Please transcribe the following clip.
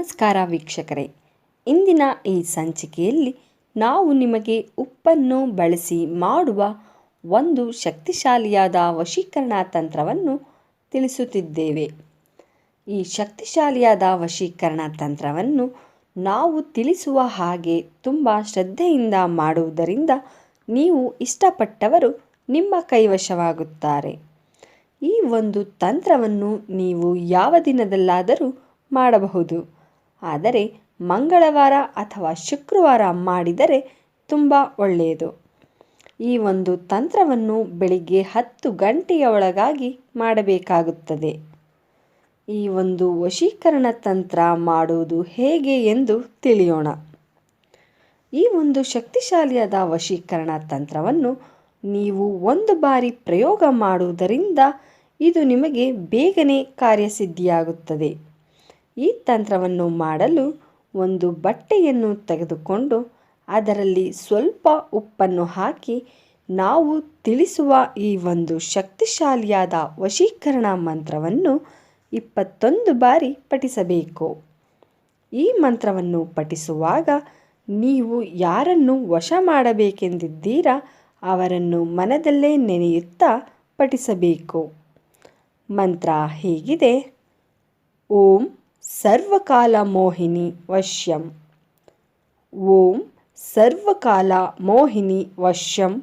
ನಮಸ್ಕಾರ ವೀಕ್ಷಕರೇ. ಇಂದಿನ ಈ ಸಂಚಿಕೆಯಲ್ಲಿ ನಾವು ನಿಮಗೆ ಉಪ್ಪನ್ನು ಬಳಸಿ ಮಾಡುವ ಒಂದು ಶಕ್ತಿಶಾಲಿಯಾದ ವಶೀಕರಣ ತಂತ್ರವನ್ನು ತಿಳಿಸುತ್ತಿದ್ದೇವೆ. ಈ ಶಕ್ತಿಶಾಲಿಯಾದ ವಶೀಕರಣ ತಂತ್ರವನ್ನು ನಾವು ತಿಳಿಸುವ ಹಾಗೆ ತುಂಬ ಶ್ರದ್ಧೆಯಿಂದ ಮಾಡುವುದರಿಂದ ನೀವು ಇಷ್ಟಪಟ್ಟವರು ನಿಮ್ಮ ಕೈವಶವಾಗುತ್ತಾರೆ. ಈ ಒಂದು ತಂತ್ರವನ್ನು ನೀವು ಯಾವ ದಿನದಲ್ಲಾದರೂ ಮಾಡಬಹುದು. ಆದರೆ ಮಂಗಳವಾರ ಅಥವಾ ಶುಕ್ರವಾರ ಮಾಡಿದರೆ ತುಂಬ ಒಳ್ಳೆಯದು. ಈ ಒಂದು ತಂತ್ರವನ್ನು ಬೆಳಿಗ್ಗೆ ಹತ್ತು ಗಂಟೆಯ ಒಳಗಾಗಿ ಮಾಡಬೇಕಾಗುತ್ತದೆ. ಈ ಒಂದು ವಶೀಕರಣ ತಂತ್ರ ಮಾಡುವುದು ಹೇಗೆ ಎಂದು ತಿಳಿಯೋಣ. ಈ ಒಂದು ಶಕ್ತಿಶಾಲಿಯಾದ ವಶೀಕರಣ ತಂತ್ರವನ್ನು ನೀವು ಒಂದು ಬಾರಿ ಪ್ರಯೋಗ ಮಾಡುವುದರಿಂದ ಇದು ನಿಮಗೆ ಬೇಗನೆ ಕಾರ್ಯಸಿದ್ಧಿಯಾಗುತ್ತದೆ. ಈ ತಂತ್ರವನ್ನು ಮಾಡಲು ಒಂದು ಬಟ್ಟೆಯನ್ನು ತೆಗೆದುಕೊಂಡು ಅದರಲ್ಲಿ ಸ್ವಲ್ಪ ಉಪ್ಪನ್ನು ಹಾಕಿ ನಾವು ತಿಳಿಸುವ ಈ ಒಂದು ಶಕ್ತಿಶಾಲಿಯಾದ ವಶೀಕರಣ ಮಂತ್ರವನ್ನು ಇಪ್ಪತ್ತೊಂದು ಬಾರಿ ಪಠಿಸಬೇಕು. ಈ ಮಂತ್ರವನ್ನು ಪಠಿಸುವಾಗ ನೀವು ಯಾರನ್ನು ವಶ ಮಾಡಬೇಕೆಂದಿದ್ದೀರಾ ಅವರನ್ನು ಮನದಲ್ಲೇ ನೆನೆಯುತ್ತಾ ಪಠಿಸಬೇಕು. ಮಂತ್ರ ಹೀಗಿದೆ. ಓಂ సర్వకాల మోహిని వశ్యం. ఓం సర్వకాల మోహిని వశ్యం.